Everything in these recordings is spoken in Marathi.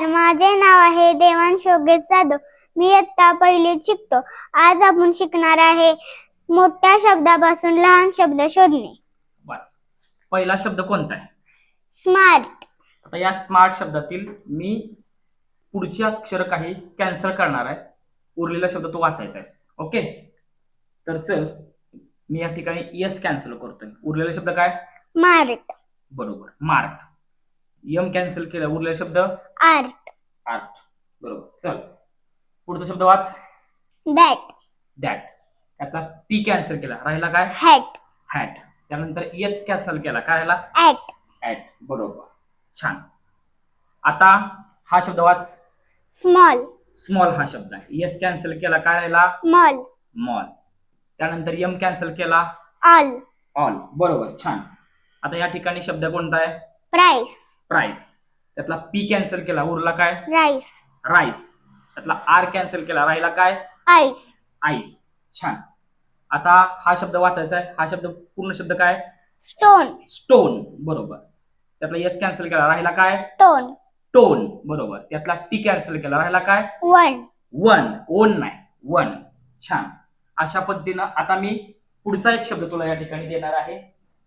नमस्कार. माझे नाव आहे देवांश योगेश जाधव. मी इयत्ता पहिलीत शिकतो. आज आपण शिकणार आहे मोठ्या शब्दापासून लहान शब्द शोधणे. वाच पहिला शब्द कोणता आहे? स्मार्ट. आता या स्मार्ट शब्दातील मी पुढचे अक्षर काही कॅन्सल करणार आहे. उरलेला शब्द तो वाचायचा आहे ओके? तर चल मी या ठिकाणी यस कॅन्सल करतोय. उरलेला शब्द काय? मार्ट. बरोबर. मार्क यम कॅन्सल केला. उरलेला शब्द? आर्ट आर्ट बरोबर. चल. पुढचा शब्द वाच. दॅट. दॅट. त्यातला टी कॅन्सल केला. राहिला काय? हॅट. हॅट. त्यानंतर यस कॅन्सल केला. काय राहिला? ऍट ऍट बरोबर. छान. आता हा शब्द वाच. स्मॉल. स्मॉल हा शब्द आहे. यस कॅन्सल केला. काय राहिला? मॉल. मॉल. त्यानंतर यम कॅन्सल केला. ऑल. ऑल. बरोबर. छान. आता या ठिकाणी शब्द कोणता आहे? प्राइस. प्राइस त्यातला पी कॅन्सल केला उरला काय? राईस राईस त्यातला आर कॅन्सल केला राहिला काय? आईस आईस छान. आता हा शब्द वाचायचा आहे. हा शब्द पूर्ण शब्द काय? स्टोन स्टोन बरोबर. त्यातला यस कॅन्सल केला राहिला काय? टोन टोन बरोबर. त्यातला टी कॅन्सल केला राहिला काय? वन वन ओन नाही. वन छान. अशा पद्धतीनं आता मी पुढचा एक शब्द तुला या ठिकाणी देणार आहे.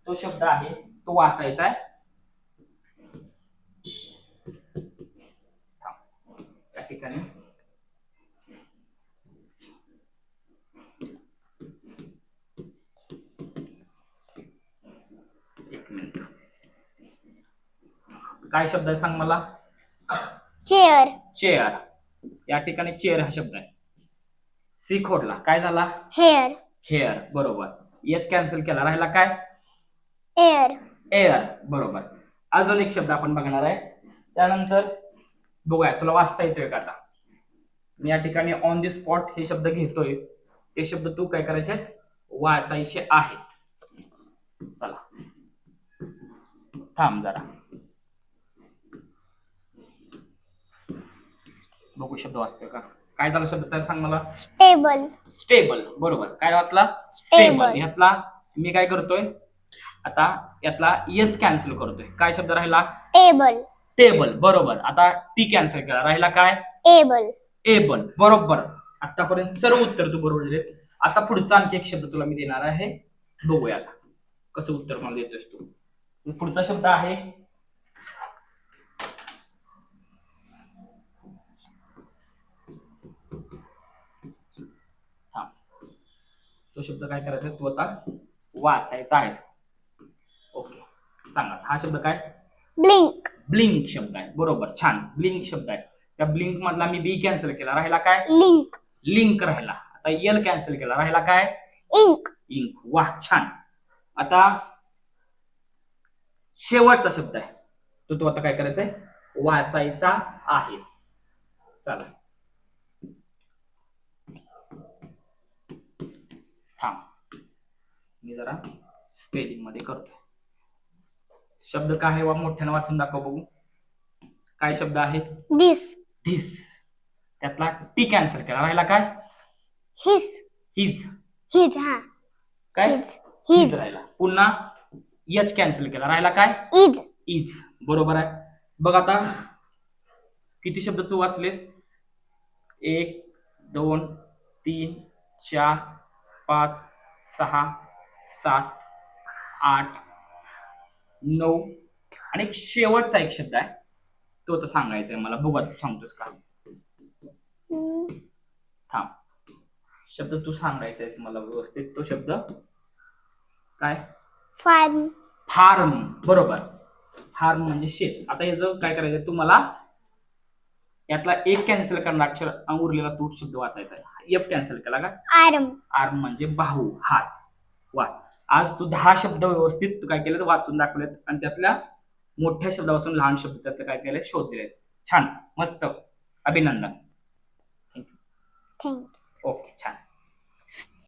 तो शब्द आहे तो वाचायचा आहे थांब. या ठिकाणी. एक मिनिट. काय शब्द आहे सांग मला? चेअर चेअर या ठिकाणी चेअर हा शब्द आहे. सी खोडला. काय झाला? हेअर हेअर बरोबर. एच कॅन्सल केला. राहिला काय? एअर एअर बरोबर. अजून एक शब्द आपण बघणार आहे. त्यानंतर बघूया तुला वाचता येतोय का आता? मी या ठिकाणी ऑन दी स्पॉट हे शब्द घेतोय. ते शब्द तू काय करायचे? वाचायचे आहे चला. थांब जरा. बघू शब्द वाचतोय का? काय झाला शब्द तर सांग मला? टेबल स्टेबल बरोबर. काय वाचला. स्टेबल यातला मी काय करतोय? आता यातला येस कॅन्सल करतोय. काय शब्द राहिला? टेबल टेबल बरोबर. आता टी कॅन्सल केला राहिला काय? एबल एबल बरोबर. आतापर्यंत सर्व उत्तर तू बरोबर दिले आता पुढचा आणखी एक शब्द तुला मी देणार आहे. बघूया आता कसं उत्तर मला देतोयस तू? पुढचा शब्द आहे? थांब. तो शब्द काय करायचा तू आता वाचायचा आहे ओके. सांगा. हा शब्द काय? ब्लिंक ब्लिंक शब्द आहे. बरोबर छान. ब्लिंक शब्द आहे. त्या ब्लिंक मधला मी बी कॅन्सल केला. राहिला काय? लिंक लिंक राहिला. आता एल कॅन्सल केला. राहिला काय? इंक इंक वाह छान. आता शेवटचा शब्द आहे. तो तू आता काय करायचंय? वाचायचा आहेस. चला. थांब. मी जरा स्पेलिंगमध्ये करतो. शब्द काय आहे वा? मोठ्यानं वाचून दाखव बघू. काय शब्द आहे? दिस ढिस त्यातला टी कॅन्सल केला राहिला काय? हिस हिज हिज हा. काय? हिज हिज हिज राहिला. पुन्हा यच कॅन्सल केला. राहिला काय? इज इज बरोबर आहे. बघ आता. किती शब्द तू वाचलेस? एक दोन तीन चार पाच सहा सात आठ नऊ. आणि एक शेवटचा एक शब्द आहे. तो तर सांगायचा आहे. मला बघा तू सांगतोस का? थांब. शब्द तू सांगायचा आहेस मला व्यवस्थित. तो शब्द? काय? फार्म. फार्म. बरोबर. फार्म म्हणजे शेत. आता याचं काय करायचं तुम्हाला यातला एक कॅन्सल करणार अक्षर उरलेला तो शब्द वाचायचा एफ कॅन्सल केला का? आर्म. आर्म म्हणजे बाहू हात. वा आज तू दहा शब्द व्यवस्थित काय केलेत वाचून दाखवलेत आणि त्यातल्या मोठ्या शब्दापासून लहान शब्द त्यातलं काय केलंय शोध दिलेत छान. मस्त. अभिनंदन. थँक्यू ओके छान.